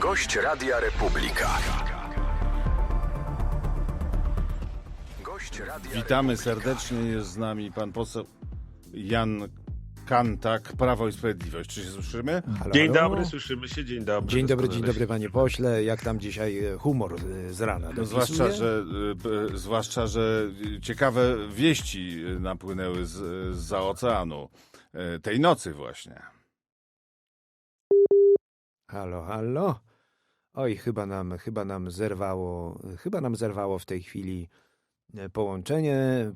Gość Radia Republika. Gość Radia Witamy serdecznie, jest z nami pan poseł Jan Kantak, Prawo i Sprawiedliwość. Czy się słyszymy? Halo, Dzień halo. dobry, słyszymy się, dzień dobry. Dzień dobry, dzień dobry panie pośle. Jak tam dzisiaj e, humor e, z rana? No, zwłaszcza, że, y, zwłaszcza, że ciekawe wieści napłynęły z, z oceanu tej nocy właśnie. Halo, halo. Oj, chyba nam, chyba nam zerwało, chyba nam zerwało w tej chwili e, połączenie.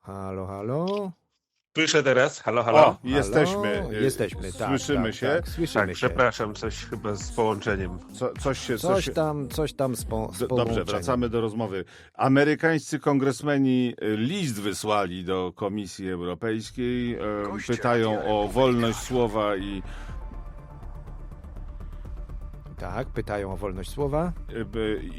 Halo, halo. Słyszę teraz, halo, halo. O, jesteśmy. Halo? y, Jesteśmy, tak. Słyszymy tak, się. Tak, słyszymy tak, się. przepraszam, coś chyba z połączeniem. Co, coś się... Coś, Coś tam, coś tam z, po, z D- Dobrze, wracamy do rozmowy. Amerykańscy kongresmeni y, list wysłali do Komisji Europejskiej. e, Pytają o wolność słowa i Tak, pytają o wolność słowa.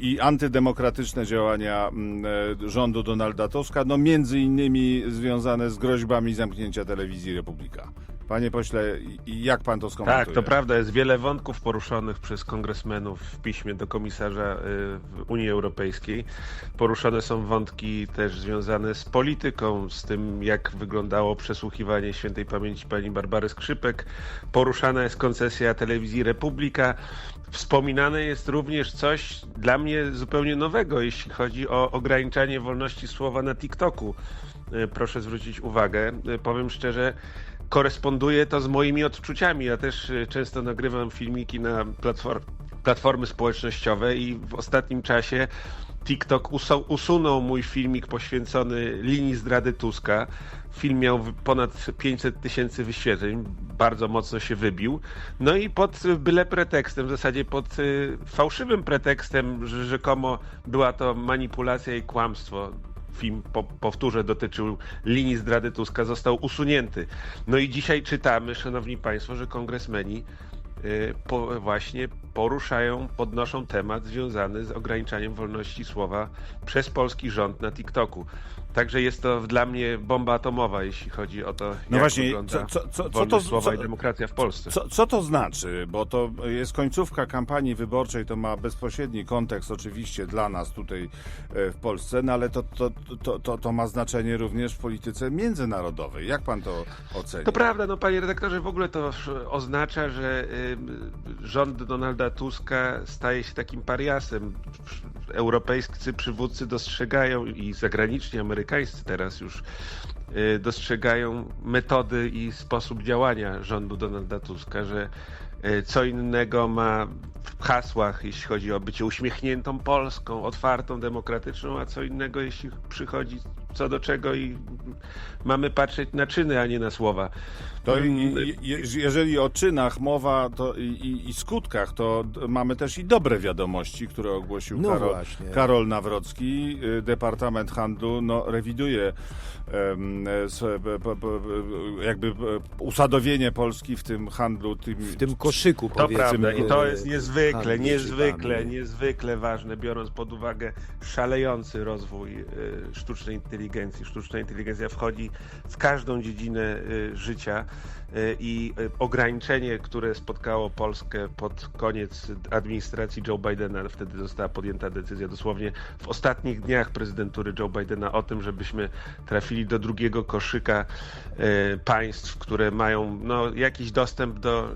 i antydemokratyczne działania mm, e, rządu Donalda Tuska, no między innymi związane z groźbami zamknięcia telewizji Republika. Panie pośle, jak pan to skomentuje? Tak, to prawda, jest wiele wątków poruszonych przez kongresmenów w piśmie do komisarza y, Unii Europejskiej. Poruszone są wątki też związane z polityką, z tym jak wyglądało przesłuchiwanie świętej pamięci pani Barbary Skrzypek. Poruszana jest koncesja telewizji Republika. Wspominane jest również coś dla mnie zupełnie nowego, jeśli chodzi o ograniczanie wolności słowa na TikToku. Y, Proszę zwrócić uwagę. Y, Powiem szczerze, koresponduje to z moimi odczuciami. Ja też y, często nagrywam filmiki na platform, platformy społecznościowe i w ostatnim czasie TikTok usu- usunął mój filmik poświęcony linii zdrady Tuska. Film miał ponad 500 tysięcy wyświetleń, bardzo mocno się wybił. No i pod y, byle pretekstem, w zasadzie pod y, fałszywym pretekstem, że rzekomo była to manipulacja i kłamstwo film, po, powtórzę, dotyczył linii zdrady Tuska, został usunięty. No i dzisiaj czytamy, szanowni państwo, że kongresmeni y, po, właśnie poruszają, podnoszą temat związany z ograniczaniem wolności słowa przez polski rząd na TikToku. Także jest to dla mnie bomba atomowa, jeśli chodzi o to, jak No właśnie, wygląda co- co- co- to- słowa co- i demokracja w Polsce. Co, co to znaczy? Bo to jest końcówka kampanii wyborczej, to ma bezpośredni kontekst oczywiście dla nas tutaj e, w Polsce, no ale to, to, to, to, to ma znaczenie również w polityce międzynarodowej. Jak pan to oceni? To prawda, no panie redaktorze, w ogóle to oznacza, że rząd Donalda Tuska staje się takim pariasem. Europejscy przywódcy dostrzegają i zagraniczni, amerykańscy teraz już y, dostrzegają metody i sposób działania rządu Donalda Tuska, że y, co innego ma w hasłach, jeśli chodzi o bycie uśmiechniętą Polską, otwartą, demokratyczną, a co innego, jeśli przychodzi co do czego i mamy patrzeć na czyny, a nie na słowa. To jeżeli o czynach mowa to i, i, i skutkach, to mamy też i dobre wiadomości, które ogłosił No Karol, właśnie. Karol Nawrocki. Y, Departament Handlu no, rewiduje p- jakby e, usadowienie Polski w tym handlu. Tym, W tym koszyku, To powiedzmy. prawda i to jest niezwykle, niezwykle, niezwykle ważne, biorąc pod uwagę szalejący rozwój e, sztucznej inteligencji. Sztuczna inteligencja wchodzi w każdą dziedzinę e, życia e, i e, ograniczenie, które spotkało Polskę pod koniec administracji Joe Bidena, wtedy została podjęta decyzja dosłownie w ostatnich dniach prezydentury Joe Bidena o tym, żebyśmy trafili do drugiego koszyka państw, które mają no, jakiś dostęp do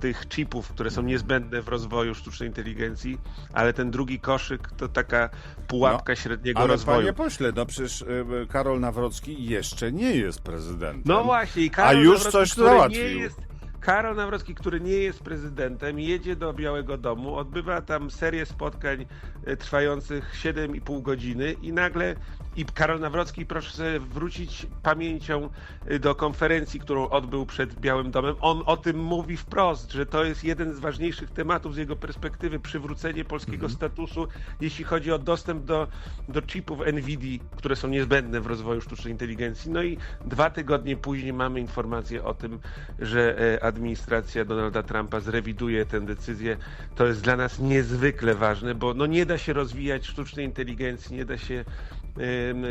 tych chipów, które są niezbędne w rozwoju sztucznej inteligencji, ale ten drugi koszyk to taka pułapka średniego Ale rozwoju. panie pośle, no przecież y, Karol Nawrocki jeszcze nie jest prezydentem. No właśnie, i A Karol już Nawrocki, coś który załatwił. Nie jest, Karol Nawrocki, który nie jest prezydentem, jedzie do Białego Domu, odbywa tam serię spotkań e, trwających 7,5 godziny i nagle i Karol Nawrocki, proszę sobie wrócić pamięcią e, do konferencji, którą odbył przed Białym Domem. On o tym mówi wprost, że to jest jeden z ważniejszych tematów z jego perspektywy, przywrócenie polskiego Mhm. statusu, jeśli chodzi o dostęp do, do chipów NVIDIA, które są niezbędne w rozwoju sztucznej inteligencji. No i dwa tygodnie później mamy informację o tym, że e, administracja Donalda Trumpa zrewiduje tę decyzję. To jest dla nas niezwykle ważne, bo no nie da się rozwijać sztucznej inteligencji, nie da się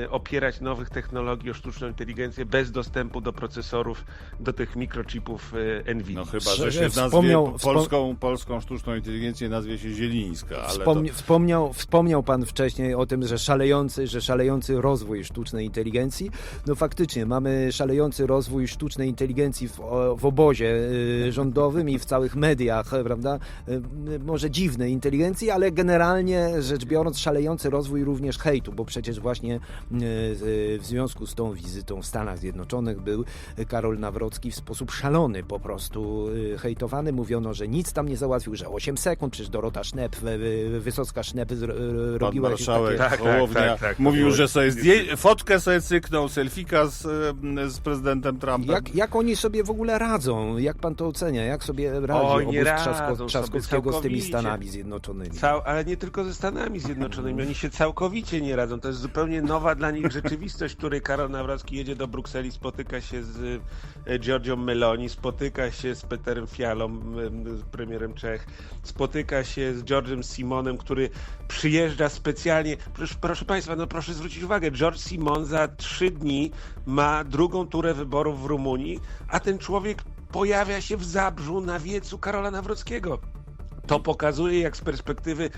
opierać nowych technologii o sztuczną inteligencję bez dostępu do procesorów, do tych mikrochipów y, NVIDIA. No chyba, Że- się nazwie wspomniał- wspom- polską, polską sztuczną inteligencję nazwie się Zielińska, ale to... Wspomni- wspomniał, wspomniał pan wcześniej o tym, że szalejący, że szalejący rozwój sztucznej inteligencji. No faktycznie, mamy szalejący rozwój sztucznej inteligencji w, w obozie y, rządowym i w całych mediach, prawda? Y, może dziwnej inteligencji, ale generalnie rzecz biorąc szalejący rozwój również hejtu, bo przecież właśnie y, y, w związku z tą wizytą w Stanach Zjednoczonych był Karol Nawrocki w sposób szalony po prostu y, hejtowany. Mówiono, że nic tam nie załatwił, że 8 sekund, przecież Dorota Sznep, y, y, Wysocka Sznep y, robiła marszałek takie... Tak, tak, Hołownia tak, tak. mówił, że sobie zdję... fotkę sobie cyknął, selfika z, e, z prezydentem Trumpem. Jak, jak oni sobie w ogóle radzą? Jak pan to ocenia? Jak sobie radzi nie obóz Trzasko, Trzaskowskiego z tymi. Stanami Zjednoczonymi? Cał, ale nie tylko ze Stanami Zjednoczonymi, oni się całkowicie nie radzą. To jest zupełnie nowa dla nich rzeczywistość, w której Karol Nawrocki jedzie do Brukseli, spotyka się z e, Giorgią Meloni, spotyka się z Peterem Fialą, premierem Czech, spotyka się z George'em Simonem, który przyjeżdża specjalnie. Proszę, proszę Państwa, no proszę zwrócić uwagę, George Simon za trzy dni ma drugą turę wyborów w Rumunii, a ten człowiek pojawia się w Zabrzu na wiecu Karola Nawrockiego. To pokazuje, jak z perspektywy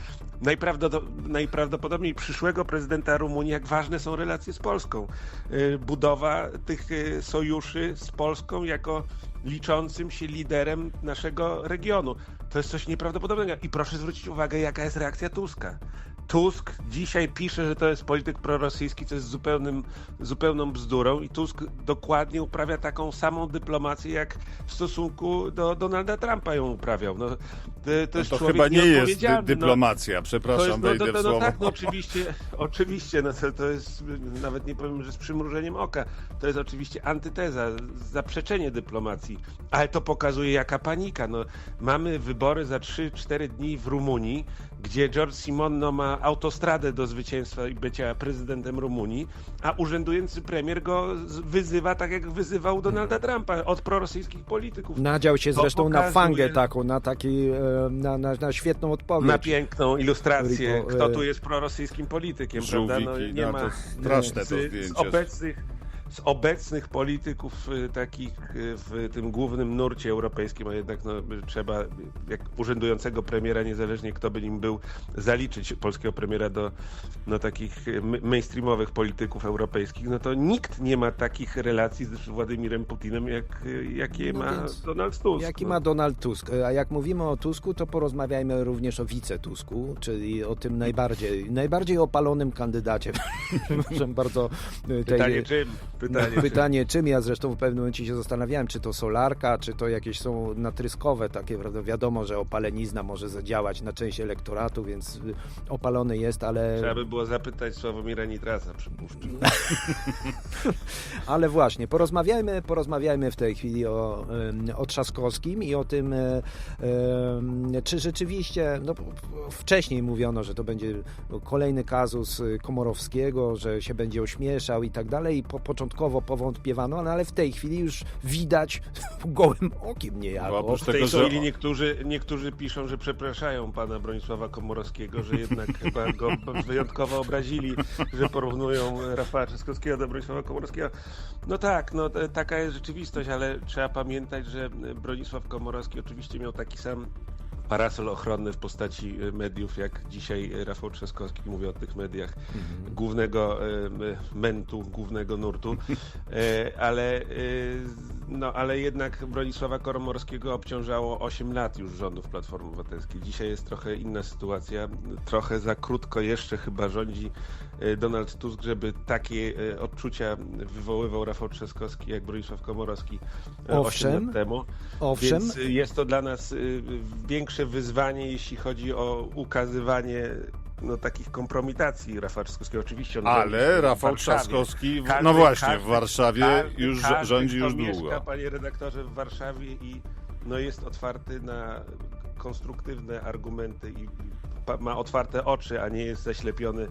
najprawdopodobniej przyszłego prezydenta Rumunii, jak ważne są relacje z Polską. Y, Budowa tych y, sojuszy z Polską jako liczącym się liderem naszego regionu. To jest coś nieprawdopodobnego. I proszę zwrócić uwagę, jaka jest reakcja Tuska. Tusk dzisiaj pisze, że to jest polityk prorosyjski, co jest zupełnym, zupełną bzdurą i Tusk dokładnie uprawia taką samą dyplomację, jak w stosunku do Donalda Trumpa ją uprawiał. No, to, No to chyba nie jest no. dyplomacja, To przepraszam, jest, no, wejdę no, no, no tak, no oczywiście, oczywiście, no to, to jest, nawet nie powiem, że z przymrużeniem oka, to jest oczywiście antyteza, zaprzeczenie dyplomacji, ale to pokazuje jaka panika, no mamy wybory za 3-4 dni w Rumunii, gdzie George Simonno ma autostradę do zwycięstwa i bycia prezydentem Rumunii, a urzędujący premier go wyzywa tak jak wyzywał Donalda Trumpa od prorosyjskich polityków. Nadział się To zresztą na pokazuje- fangę taką, na, taki, e, na, na, na świetną odpowiedź. Na piękną ilustrację, kto e, tu jest prorosyjskim politykiem, prawda? No, Żółwiki, nie no, ma to straszne to z, z zdjęcie. obecnych z obecnych polityków y, takich y, w tym głównym nurcie europejskim, a jednak no, trzeba jak urzędującego premiera, niezależnie kto by nim był, zaliczyć polskiego premiera do no, takich y, mainstreamowych polityków europejskich, no to nikt nie ma takich relacji z Władimirem Putinem, jak, jakie No ma Donald Tusk. Jaki no. ma Donald Tusk? E, A jak mówimy o Tusku, to porozmawiajmy również o wice-Tusku, czyli o tym najbardziej, najbardziej opalonym kandydacie. Przepraszam bardzo. e, tej- Pytanie? Pytanie, czym? Pytanie czym? Ja zresztą w pewnym momencie się zastanawiałem, czy to solarka, czy to jakieś są natryskowe takie, prawda? Wiadomo, że opalenizna może zadziałać na część elektoratu, więc y, opalony jest, ale... Trzeba by było zapytać Sławomira Nitrasa, przypuszczam. Ale właśnie, porozmawiajmy, porozmawiajmy w tej chwili o, em, o Trzaskowskim i o tym, em, czy rzeczywiście, no, wcześniej mówiono, że to będzie kolejny kazus Komorowskiego, że się będzie ośmieszał i tak dalej i po, początkowo powątpiewano, no, ale w tej chwili już widać gołym okiem niejako. Bo oprócz W tej tego, że chwili niektórzy, niektórzy piszą, że przepraszają pana Bronisława Komorowskiego, że jednak chyba go wyjątkowo obrazili, że porównują Rafała Trzaskowskiego do Bronisława Komorowskiego. No tak, no taka jest rzeczywistość, ale trzeba pamiętać, że Bronisław Komorowski oczywiście miał taki sam parasol ochronny w postaci e, mediów, jak dzisiaj Rafał Trzaskowski, mówię o tych mediach, głównego e, m- mentu, głównego nurtu, E, ale, no, ale jednak Bronisława Komorowskiego obciążało 8 lat już rządów Platformy Obywatelskiej. Dzisiaj jest trochę inna sytuacja, trochę za krótko jeszcze chyba rządzi Donald Tusk, żeby takie e, odczucia wywoływał Rafał Trzaskowski jak Bronisław Komorowski e, 8 Owszem. lat temu. Owszem, Więc jest to dla nas większe wyzwanie, jeśli chodzi o ukazywanie no, takich kompromitacji Rafała Trzaskowskiego. Oczywiście on Ale Rafał. Trzaskowski, w- Każdy- no właśnie, każdy- w Warszawie każdy- już każdy, rządzi już mieszka, długo. panie redaktorze, w Warszawie i no, jest otwarty na konstruktywne argumenty i ma otwarte oczy, a nie jest zaślepiony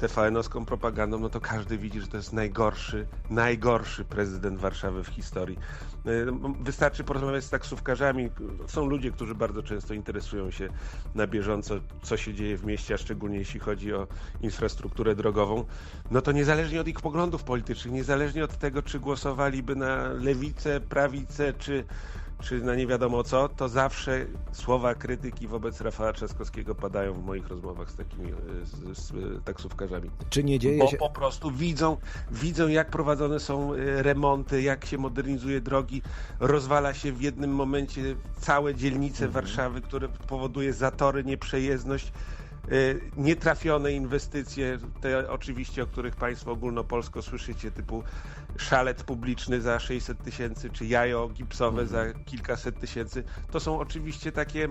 TVN-owską propagandą, no to każdy widzi, że to jest najgorszy, najgorszy prezydent Warszawy w historii. Y, Wystarczy porozmawiać z taksówkarzami. Są ludzie, którzy bardzo często interesują się na bieżąco, co się dzieje w mieście, a szczególnie jeśli chodzi o infrastrukturę drogową. No to niezależnie od ich poglądów politycznych, niezależnie od tego, czy głosowaliby na lewicę, prawicę, czy, czy na nie wiadomo co, to zawsze słowa krytyki wobec Rafała Trzaskowskiego padają w moich rozmowach z takimi y, z, z y, taksówkarzami. Czy nie dzieje Bo się... po prostu widzą, widzą, jak prowadzone są y, remonty, jak się modernizuje drogi. Rozwala się w jednym momencie całe dzielnice Mhm. Warszawy, które powoduje zatory, nieprzejezdność. Y, Nietrafione inwestycje, te oczywiście, o których Państwo ogólnopolsko słyszycie, typu szalet publiczny za 600 tysięcy, czy jajo gipsowe za kilkaset tysięcy, to są oczywiście takie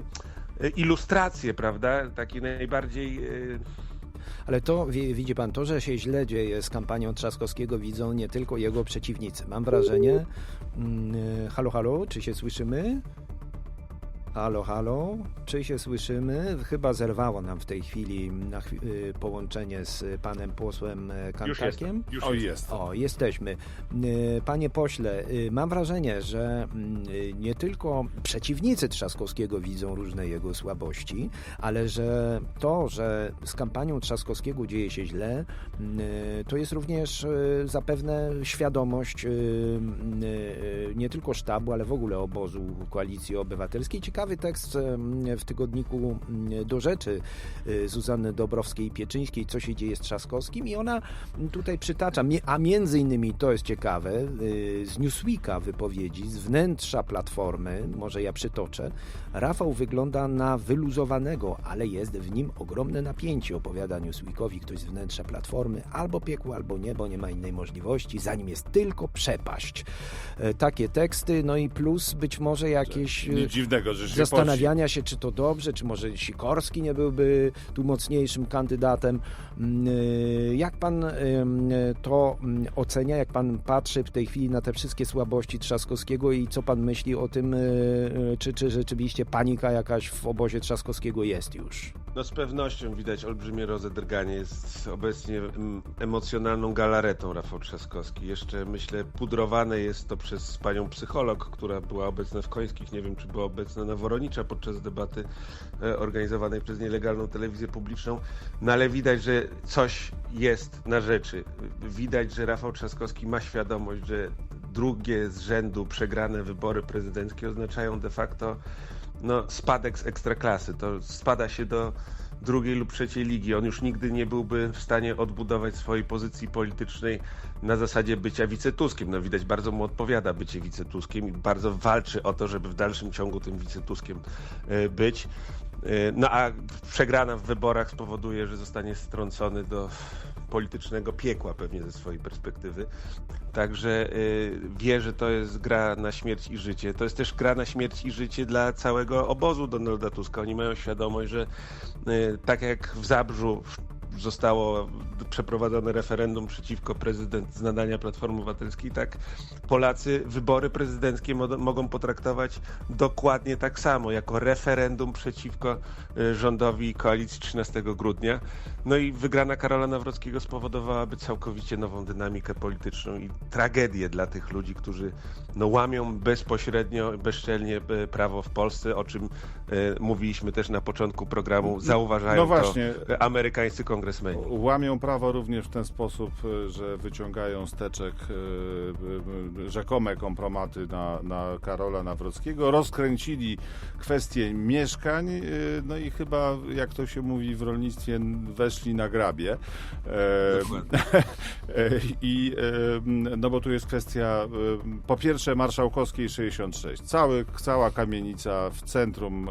y, ilustracje, prawda? Takie najbardziej y, Ale to wi- widzi pan, to, że się źle dzieje z kampanią Trzaskowskiego widzą nie tylko jego przeciwnicy. Mam wrażenie, mm, halo, halo, czy się słyszymy? Halo, halo, czy się słyszymy? Chyba zerwało nam w tej chwili na chwi- y, połączenie z panem posłem już Kantakiem. jestem. Już O, jest. O, jesteśmy. Y, Panie pośle, y, mam wrażenie, że mm, nie tylko przeciwnicy Trzaskowskiego widzą różne jego słabości, ale że to, że z kampanią Trzaskowskiego dzieje się źle, y, to jest również zapewne świadomość nie tylko sztabu, ale w ogóle obozu Koalicji Obywatelskiej. Ciekawy tekst w tygodniku y, do rzeczy y, Zuzanny Dobrowskiej-Pieczyńskiej, co się dzieje z Trzaskowskim i ona tutaj przytacza, a między innymi to jest ciekawe, y, z Newsweeka wypowiedzi, z wnętrza Platformy, może ja przytoczę, Rafał wygląda na wyluzowanego, ale jest w nim ogromne napięcie, opowiada Newsweekowi ktoś z wnętrza Platformy, albo piekło, albo niebo, nie ma innej możliwości, za nim jest tylko przepaść. E, Takie teksty, no i plus być może jakieś... Nic dziwnego, że się zastanawiania się, czy to dobrze, czy może Sikorski nie byłby tu mocniejszym kandydatem. Mm, y, Jak pan ym, to mm, ocenia, jak pan patrzy w tej chwili na te wszystkie słabości Trzaskowskiego i co pan myśli o tym, y, y, czy, czy rzeczywiście panika jakaś w obozie Trzaskowskiego jest już? No z pewnością widać olbrzymie rozedrganie. Jest obecnie mm, emocjonalną galaretą Rafał Trzaskowski. Jeszcze myślę pudrowane jest to przez panią psycholog, która była obecna w Końskich. Nie wiem, czy była obecna na Woronicza podczas debaty e, organizowanej przez nielegalną telewizję publiczną. No ale widać, że coś jest na rzeczy. Widać, że Rafał Trzaskowski ma świadomość, że drugie z rzędu przegrane wybory prezydenckie oznaczają de facto no, spadek z ekstraklasy. To spada się do drugiej lub trzeciej ligi. On już nigdy nie byłby w stanie odbudować swojej pozycji politycznej na zasadzie bycia wicetuskiem. No widać, bardzo mu odpowiada bycie wicetuskiem i bardzo walczy o to, żeby w dalszym ciągu tym wicetuskiem e, być. E, No a przegrana w wyborach spowoduje, że zostanie strącony do politycznego piekła pewnie ze swojej perspektywy. Także y, wie, że to jest gra na śmierć i życie. To jest też gra na śmierć i życie dla całego obozu Donalda Tuska. Oni mają świadomość, że y, tak jak w Zabrzu zostało przeprowadzone referendum przeciwko prezydent z nadania Platformy Obywatelskiej, tak Polacy wybory prezydenckie mo- mogą potraktować dokładnie tak samo, jako referendum przeciwko y, rządowi koalicji 13 grudnia. No i wygrana Karola Nawrockiego spowodowałaby całkowicie nową dynamikę polityczną i tragedię dla tych ludzi, którzy no, łamią bezpośrednio, bezczelnie e, prawo w Polsce, o czym e, mówiliśmy też na początku programu. Zauważają No właśnie. to amerykańscy kongresmeni. Łamią prawo również w ten sposób, e, że wyciągają z teczek e, e, rzekome kompromaty na, na Karola Nawrockiego, rozkręcili kwestię mieszkań, no i chyba, jak to się mówi w rolnictwie, weszli na grabie. E. E, I no bo tu jest kwestia po pierwsze Marszałkowskiej 66. Cały, cała kamienica w centrum,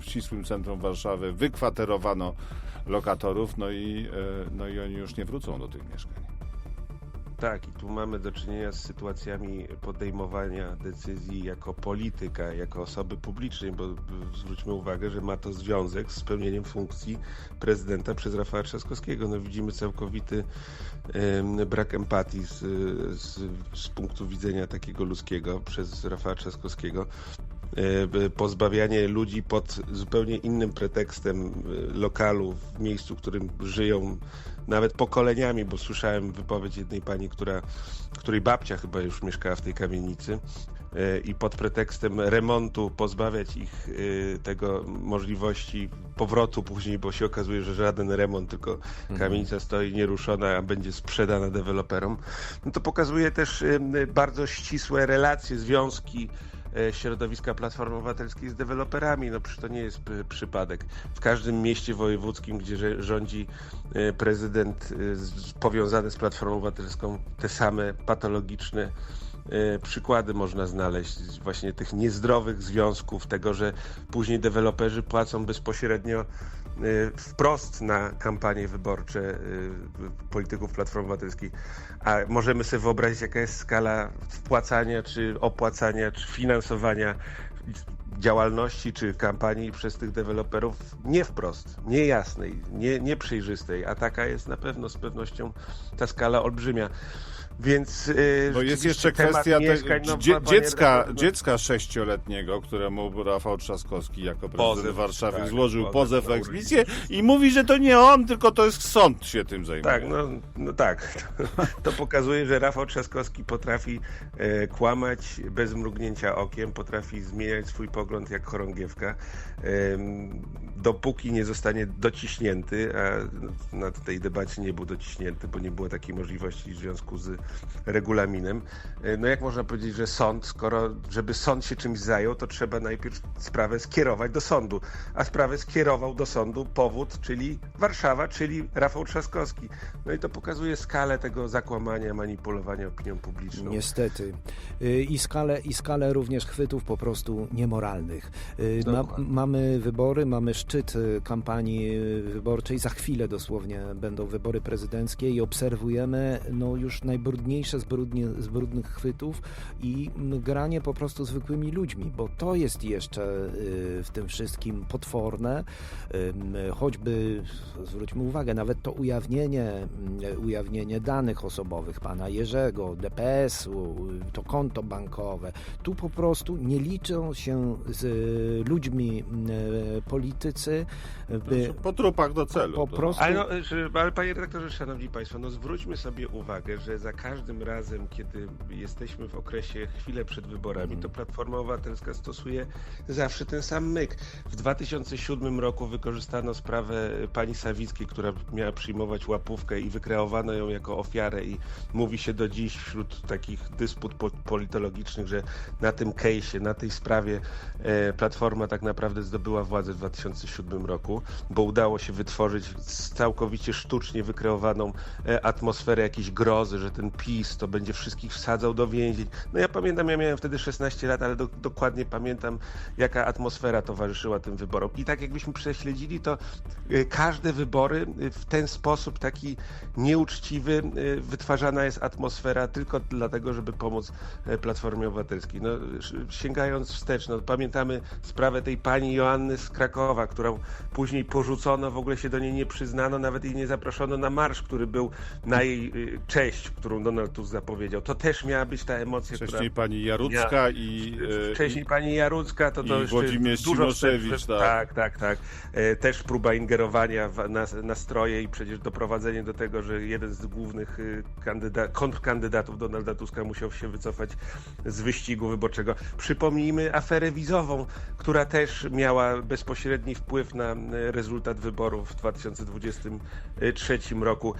w ścisłym centrum Warszawy wykwaterowano lokatorów, no i, e, no i oni już nie wrócą do tych mieszkań. Tak, i tu mamy do czynienia z sytuacjami podejmowania decyzji jako polityka, jako osoby publicznej, bo zwróćmy uwagę, że ma to związek z spełnieniem funkcji prezydenta przez Rafała Trzaskowskiego. No widzimy całkowity brak empatii z, z, z punktu widzenia takiego ludzkiego przez Rafała Trzaskowskiego. E, pozbawianie ludzi pod zupełnie innym pretekstem e, lokalu, w miejscu, w którym żyją nawet pokoleniami, bo słyszałem wypowiedź jednej pani, która, której babcia chyba już mieszkała w tej kamienicy e, i pod pretekstem remontu pozbawiać ich e, tego możliwości powrotu później, bo się okazuje, że żaden remont, tylko kamienica stoi nieruszona, a będzie sprzedana deweloperom. No to pokazuje też e, bardzo ścisłe relacje, związki e, środowiska Platformy Obywatelskiej z deweloperami. No przecież to nie jest p- przypadek. W każdym mieście wojewódzkim, gdzie rządzi e, prezydent e, powiązany z Platformą Obywatelską, te same patologiczne e, przykłady można znaleźć właśnie tych niezdrowych związków, tego, że później deweloperzy płacą bezpośrednio e, wprost na kampanie wyborcze e, polityków Platformy Obywatelskiej. A możemy sobie wyobrazić, jaka jest skala wpłacania, czy opłacania, czy finansowania działalności czy kampanii przez tych deweloperów nie wprost, niejasnej, nie, nieprzejrzystej, a taka jest na pewno z pewnością ta skala olbrzymia. Więc yy, Bo jest jeszcze kwestia te, no, dzie, dziecka, no, dziecka sześcioletniego, któremu Rafał Trzaskowski jako prezydent Pozew, Warszawy tak, złożył pozew pozew na eksplicję i mówi, że to nie on, tylko to jest sąd się tym zajmuje. Tak, no, no tak. To pokazuje, że Rafał Trzaskowski potrafi e, kłamać bez mrugnięcia okiem, potrafi zmieniać swój pogląd jak chorągiewka. Em, dopóki nie zostanie dociśnięty, a na tej debacie nie był dociśnięty, bo nie było takiej możliwości w związku z regulaminem. E, No jak można powiedzieć, że sąd, skoro żeby sąd się czymś zajął, to trzeba najpierw sprawę skierować do sądu. A sprawę skierował do sądu powód, czyli Warszawa, czyli Rafał Trzaskowski. No i to pokazuje skalę tego zakłamania, manipulowania opinią publiczną. Niestety. Y, I skalę, I skalę również chwytów po prostu niemoralnych. Y, Ma, mamy wybory, mamy szczyt kampanii wyborczej. Za chwilę dosłownie będą wybory prezydenckie i obserwujemy no, już najbrudniejsze z, brudnie, z brudnych chwytów i granie po prostu zwykłymi ludźmi, bo to jest jeszcze y, w tym wszystkim potworne. Choćby, zwróćmy uwagę, nawet to ujawnienie, mm, ujawnienie danych osobowych pana Jerzego, DPS-u, to konto bankowe. Tu po prostu nie liczą się z y, ludźmi y, politycy, by Po trupach do celu. po to- prostu... Ale, no, że- ale panie redaktorze, szanowni państwo, no zwróćmy sobie uwagę, że za każdym razem, kiedy jesteśmy w okresie chwilę przed wyborami, to Platforma Obywatelska stosuje zawsze ten sam myk. W 2007 roku wykorzystano sprawę pani Sawickiej, która miała przyjmować łapówkę i wykreowano ją jako ofiarę i mówi się do dziś wśród takich dysput po- politologicznych, że na tym case'ie, na tej sprawie e, Platforma tak naprawdę zdobyła władzę w 2007 roku, bo udało się wytworzyć całkowicie sztucznie wykreowaną e, atmosferę jakiejś grozy, że ten PiS to będzie wszystkich wsadzał do więzień. No ja pamiętam, ja miałem wtedy 16 lat, ale do, dokładnie pamiętam, jaka atmosfera towarzyszyła tym wyborom. I tak jakbyśmy prześledzili, to e, każde wybory e, w ten sposób taki nieuczciwy e, wytwarzana jest atmosfera tylko dlatego, żeby pomóc Platformie Obywatelskiej. No, sięgając wstecz, no, pamiętamy sprawę tej pani Joanny z Krakowa, którą później porzucono, w ogóle się do niej nie przyznano, nawet jej nie zaproszono na marsz, który był na jej y, cześć, którą Donald Tusk zapowiedział. To też miała być ta emocja, Wcześniej która... pani Jarucka i... e, Wcześniej pani Jarucka, to to Włodzimierz dużo Cimoszewicz, tak. tak, tak, tak. E, Też próba ingerowania w nas- nastroje i przecież doprowadzenie do tego, że jeden z głównych y, kandyda- kontrkandydatów Donalda Tuska musiał się wycofać z wyścigu wyborczego. Przypomnijmy aferę wizową, która też miała bezpośredni wpływ na y, rezultat wyborów w 2023 roku.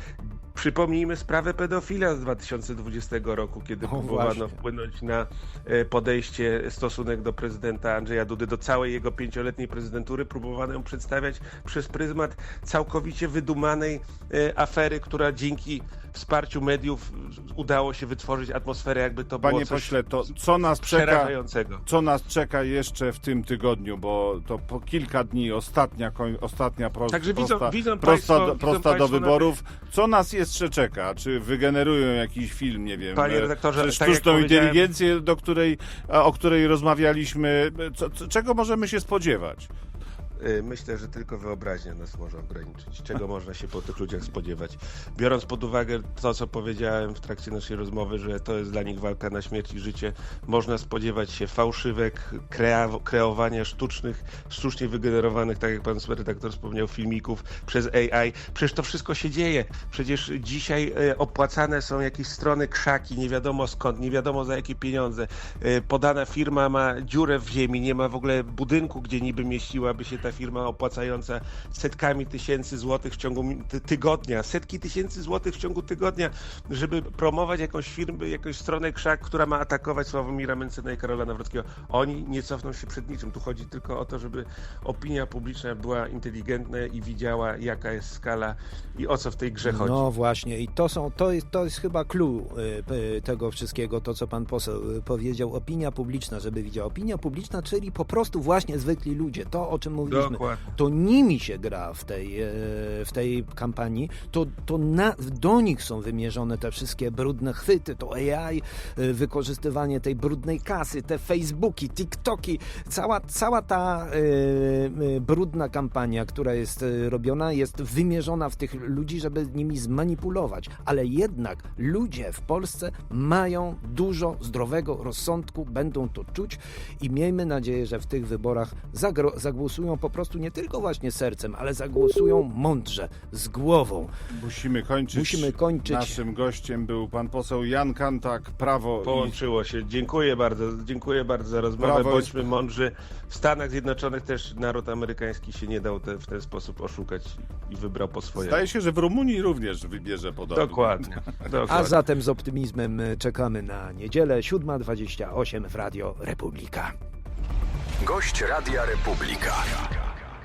Przypomnijmy sprawę pedofila z 2020 roku, kiedy O, próbowano właśnie. wpłynąć na e, podejście, stosunek do prezydenta Andrzeja Dudy, do całej jego pięcioletniej prezydentury. Próbowano ją przedstawiać przez pryzmat całkowicie wydumanej e, afery, która dzięki wsparciu mediów udało się wytworzyć atmosferę, jakby to było Panie coś pośle, to co nas czeka... Co nas czeka jeszcze w tym tygodniu, bo to po kilka dni, ostatnia, ostatnia pro, Także widzą- prosta, widzą prosta, państwo- prosta do wyborów. Co nas jeszcze czeka? Czy wygenerują jakiś film, nie wiem, Panie e, redaktorze, czy tak sztuczną powiedziałem- inteligencję, do której, o której rozmawialiśmy? Co, czego możemy się spodziewać? Y, myślę, że tylko wyobraźnia nas może ograniczyć. Czego można się po tych ludziach spodziewać? Biorąc pod uwagę to, co powiedziałem w trakcie naszej rozmowy, że to jest dla nich walka na śmierć i życie, można spodziewać się fałszywek, kreowania sztucznych, sztucznie wygenerowanych, tak jak pan redaktor wspomniał, filmików przez AI. Przecież to wszystko się dzieje. Przecież dzisiaj e, opłacane są jakieś strony krzaki, nie wiadomo skąd, nie wiadomo za jakie pieniądze. E, Podana firma ma dziurę w ziemi, nie ma w ogóle budynku, gdzie niby mieściłaby się ta firma opłacająca setkami tysięcy złotych w ciągu tygodnia, setki tysięcy złotych w ciągu tygodnia, żeby promować jakąś firmę, jakąś stronę krzak, która ma atakować Sławomira Mencena i Karola Nawrockiego. Oni nie cofną się przed niczym. Tu chodzi tylko o to, żeby opinia publiczna była inteligentna i widziała, jaka jest skala i o co w tej grze chodzi. No właśnie i to są, to jest, to jest chyba clue y, p- tego wszystkiego, to co pan poseł y, powiedział, opinia publiczna, żeby widziała. Opinia publiczna, czyli po prostu właśnie zwykli ludzie, to o czym mówiliśmy. Dokładnie. To nimi się gra w tej, e, w tej kampanii, to, to na, do nich są wymierzone te wszystkie brudne chwyty, to AI, e, wykorzystywanie tej brudnej kasy, te Facebooki, TikToki, cała, cała ta e, brudna kampania, która jest robiona, jest wymierzona w tych ludzi, żeby nimi zmanipulować. Ale jednak ludzie w Polsce mają dużo zdrowego rozsądku, będą to czuć i miejmy nadzieję, że w tych wyborach zagłosują po prostu nie tylko właśnie sercem, ale zagłosują mądrze, z głową. Musimy kończyć. Musimy kończyć. Naszym gościem był pan poseł Jan Kantak, Prawo i Połączyło się. Dziękuję bardzo. Dziękuję bardzo za rozmowę. Brawo. Bądźmy mądrzy. W Stanach Zjednoczonych też naród amerykański się nie dał te, w ten sposób oszukać i wybrał po swojemu. Zdaje się, że w Rumunii również wybierze podobnie. Dokładnie. Dokładnie. A zatem z optymizmem e, czekamy na niedzielę 7.28 w Radio Republika. Gość Radia Republika.